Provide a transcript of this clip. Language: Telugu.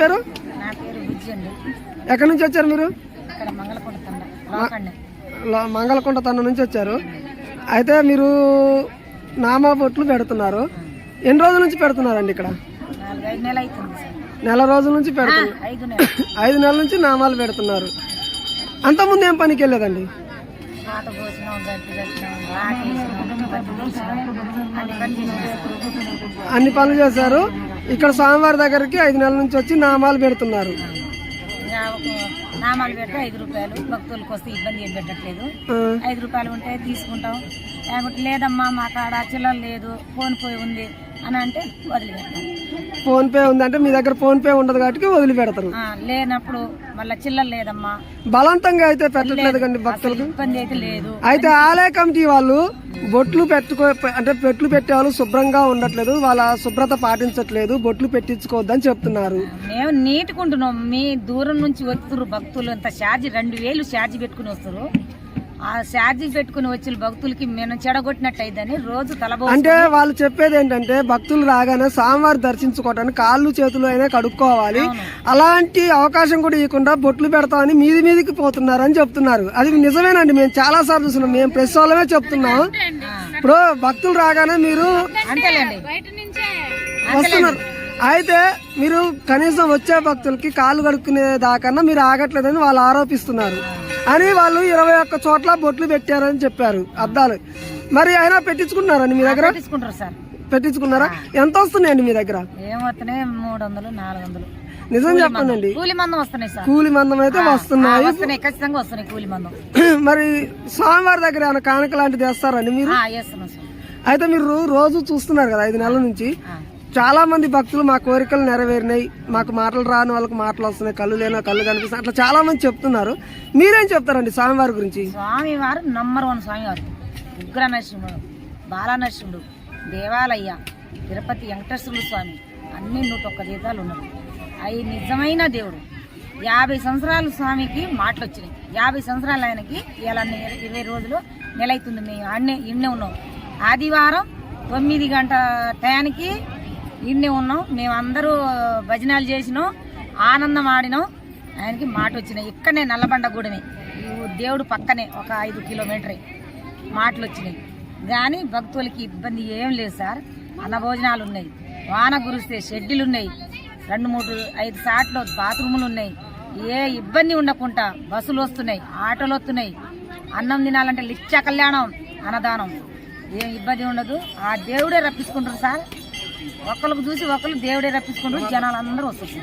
పేరు? ఎక్కడి నుంచి వచ్చారు మీరు? మంగళకొండ తండ నుంచి వచ్చారు. అయితే మీరు నామా బొట్లు పెడుతున్నారు. ఎన్ని రోజుల నుంచి పెడుతున్నారండి ఇక్కడ? నెల రోజుల నుంచి పెడుతున్నారు. ఐదు నెలలు. ఐదు నెలల నుంచి నామాలు పెడుతున్నారు. అంతకుముందు ఏం పనికి వెళ్ళేదండి? అన్ని పనులు చేశారు. ఇక్కడ స్వామివారి దగ్గరికి ఐదు నెలల నుంచి వచ్చి నామాలు పెడుతున్నారు. నామాలు పెడితే ఐదు రూపాయలు. భక్తులకు వస్తే ఇబ్బంది ఏం పెట్టట్లేదు. ఐదు రూపాయలు ఉంటే తీసుకుంటాం. లేకపోతే లేదమ్మా మా కాడ చిల్లర లేదు ఫోన్ పోయి ఉంది. అని అంటే వదిలిపెడతాం. ఫోన్ పే ఉందంటే మీ దగ్గర ఫోన్ పే ఉండదు కాబట్టి వదిలిపెడతారు. ఆ, లేనప్పుడు మళ్ళీ చిల్లర లేదమ్మా. బలవంతంగా అయితే పెట్టట్లేదు కండి భక్తులకు. ఇబ్బంది అయితే లేదు. అయితే ఆలయ కమిటీ వాళ్ళు బొట్లు పెట్టుకో అంటే పెట్లు పెట్టే వాళ్ళు శుభ్రంగా ఉండట్లేదు వాళ్ళ శుభ్రత పాటించట్లేదు బొట్లు పెట్టించుకోవద్దని చెప్తున్నారు. మేము నీటుకుంటున్నాం. మీ దూరం నుంచి వస్తున్నారు భక్తులు అంత ఛార్జ్ రెండు వేలు ఛార్జ్ పెట్టుకుని వస్తారు ఆ ఛార్జ్ పెట్టుకుని వచ్చిన భక్తులకి మేము చెడగొట్టినట్టు అయిందని రోజు తలబో అంటే వాళ్ళు చెప్పేది ఏంటంటే భక్తులు రాగానే స్వామివారి దర్శించుకోవటానికి కాళ్ళు చేతులు అయినా కడుక్కోవాలి. అలాంటి అవకాశం కూడా ఇవ్వకుండా బొట్లు పెడతామని మీది మీదికి పోతున్నారు అని చెప్తున్నారు. అది నిజమేనండి. మేము చాలా సార్లు చూస్తున్నాం. మేము ప్రెస్ వాళ్ళమే చెప్తున్నాం. ఇప్పుడు భక్తులు రాగానే మీరు అంతేలేండి. వస్తున్నారు. అయితే మీరు కనీసం వచ్చే భక్తులకి కాళ్ళు కడుక్కునే దాకన్నా మీరు ఆగట్లేదని వాళ్ళు ఆరోపిస్తున్నారు. అని వాళ్ళు ఇరవై ఒక్క చోట్ల బొట్లు పెట్టారని చెప్పారు. అద్దాలు. మరి అయినా పెట్టించుకున్నారండి మీ దగ్గర? తీసుకుంటారు సార్. పెట్టించుకున్నారా? ఎంత వస్తున్నాయండి మీ దగ్గర? ఏమవుతున్నాయి మూడు వందలు నాలుగు వందలు నిజం చెప్పండి. కూలి మందం వస్తున్నాయి సార్. కూలి మందం అయితే వస్తున్నాయి. వస్తున్నాయి. ఖచ్చితంగా వస్తున్నాయి కూలి మందం. మరి స్వామివారి దగ్గర ఏమైనా కానుక లాంటిది వేస్తారండి మీరు? అయితే మీరు రోజు చూస్తున్నారు కదా ఐదు నెలల నుంచి. చాలామంది చాలా మంది భక్తులు మా కోరికలు నెరవేరినాయి. మాకు మాటలు రాని వాళ్ళకి మాటలు వస్తున్నాయి. కళ్ళు లేనో కళ్ళు కనిపిస్తున్నాయి. అట్లా చాలా మంది చెప్తున్నారు. మీరేం చెప్తారండి స్వామివారి గురించి? స్వామివారు నంబర్ వన్ స్వామివారు. ఉగ్ర నరసింహుడు బాలనరసింహుడు దేవాలయ తిరుపతి వెంకటేశ్వరుడు స్వామి. అన్ని నూట ఒక్క జీతాలు ఉన్నారు అవి నిజమైన దేవుడు. యాభై సంవత్సరాలు స్వామికి మాటలు వచ్చినాయి. యాభై సంవత్సరాలు ఆయనకి ఇలా ఇరవై రోజులు నెల మేము అన్నే ఇన్నే ఉన్నాం. ఆదివారం తొమ్మిది గంట టయానికి ఇన్నే ఉన్నాం. మేమందరూ భజనాలు చేసినాం ఆనందం ఆడినాం. ఆయనకి మాట వచ్చినాయి. ఇక్కడనే నల్లబండగూడమే దేవుడు పక్కనే ఒక ఐదు కిలోమీటరే మాటలు వచ్చినాయి కానీ భక్తులకి ఇబ్బంది ఏం లేదు సార్. అన్నభోజనాలు ఉన్నాయి వాన కురిస్తే షెడ్యూలు ఉన్నాయి రెండు మూడు ఐదు సాట్లు బాత్రూములు ఉన్నాయి ఏ ఇబ్బంది ఉండకుండా బస్సులు వస్తున్నాయి ఆటోలు వస్తున్నాయి అన్నం తినాలంటే లిచ్చ కళ్యాణం అన్నదానం. ఏం ఇబ్బంది ఉండదు. ఆ దేవుడే రప్పించుకుంటారు సార్. ఒకరికి చూసి ఒకరు దేవుడే రప్పించుకుంటూ జనాలు అందరూ వస్తారు.